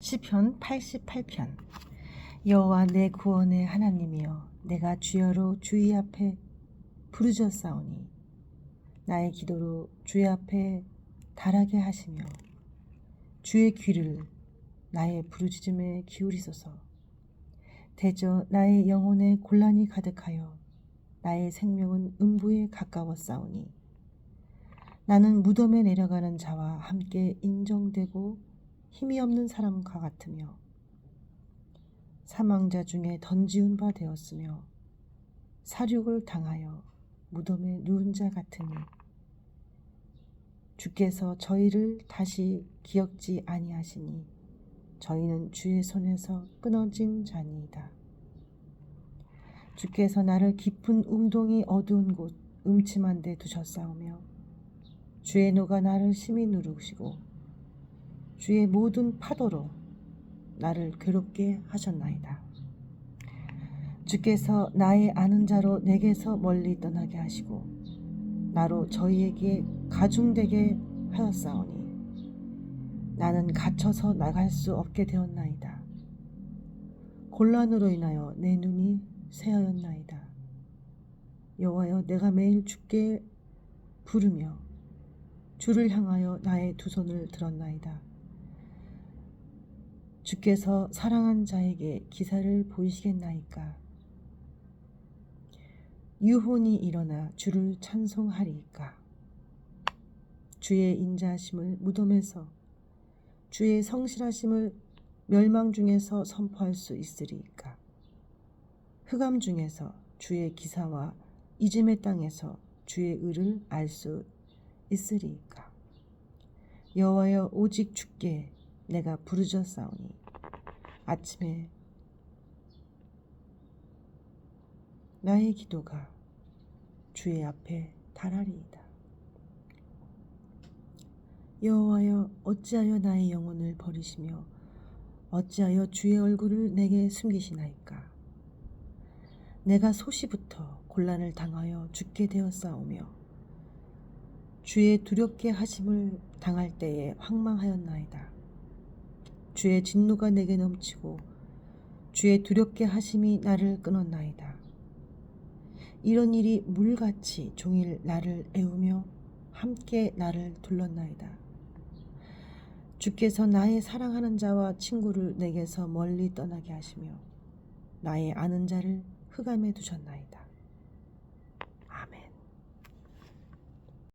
시편 88편. 여호와 내 구원의 하나님이여 내가 주여로 주의 앞에 부르짖사오니 나의 기도로 주의 앞에 달하게 하시며 주의 귀를 나의 부르짖음에 기울이소서. 대저 나의 영혼에 곤란이 가득하여 나의 생명은 음부에 가까웠사오니 나는 무덤에 내려가는 자와 함께 인정되고 힘이 없는 사람과 같으며 사망자 중에 던지운 바 되었으며 사륙을 당하여 무덤에 누운 자 같으니 주께서 저희를 다시 기억지 아니하시니 저희는 주의 손에서 끊어진 자니이다. 주께서 나를 깊은 웅동이 어두운 곳 음침한 데 두셨사오며 주의 노가 나를 심히 누르시고 주의 모든 파도로 나를 괴롭게 하셨나이다. 주께서 나의 아는 자로 내게서 멀리 떠나게 하시고 나로 저희에게 가중되게 하였사오니 나는 갇혀서 나갈 수 없게 되었나이다. 곤란으로 인하여 내 눈이 새하였나이다. 여호와여 내가 매일 주께 부르며 주를 향하여 나의 두 손을 들었나이다. 주께서 사랑한 자에게 기사를 보이시겠나이까? 유혼이 일어나 주를 찬송하리이까? 주의 인자하심을 무덤에서 주의 성실하심을 멸망 중에서 선포할 수 있으리이까? 흑암 중에서 주의 기사와 이짐의 땅에서 주의 의를 알 수 있으리이까? 여호와여 오직 주께 내가 부르짖사오니 아침에 나의 기도가 주의 앞에 달하리이다. 여호와여 어찌하여 나의 영혼을 버리시며 어찌하여 주의 얼굴을 내게 숨기시나이까 내가 소시부터 곤란을 당하여 죽게 되었사오며 주의 두렵게 하심을 당할 때에 황망하였나이다. 주의 진노가 내게 넘치고 주의 두렵게 하심이 나를 끊었나이다. 이런 일이 물같이 종일 나를 애우며 함께 나를 둘렀나이다. 주께서 나의 사랑하는 자와 친구를 내게서 멀리 떠나게 하시며 나의 아는 자를 흑암에 두셨나이다.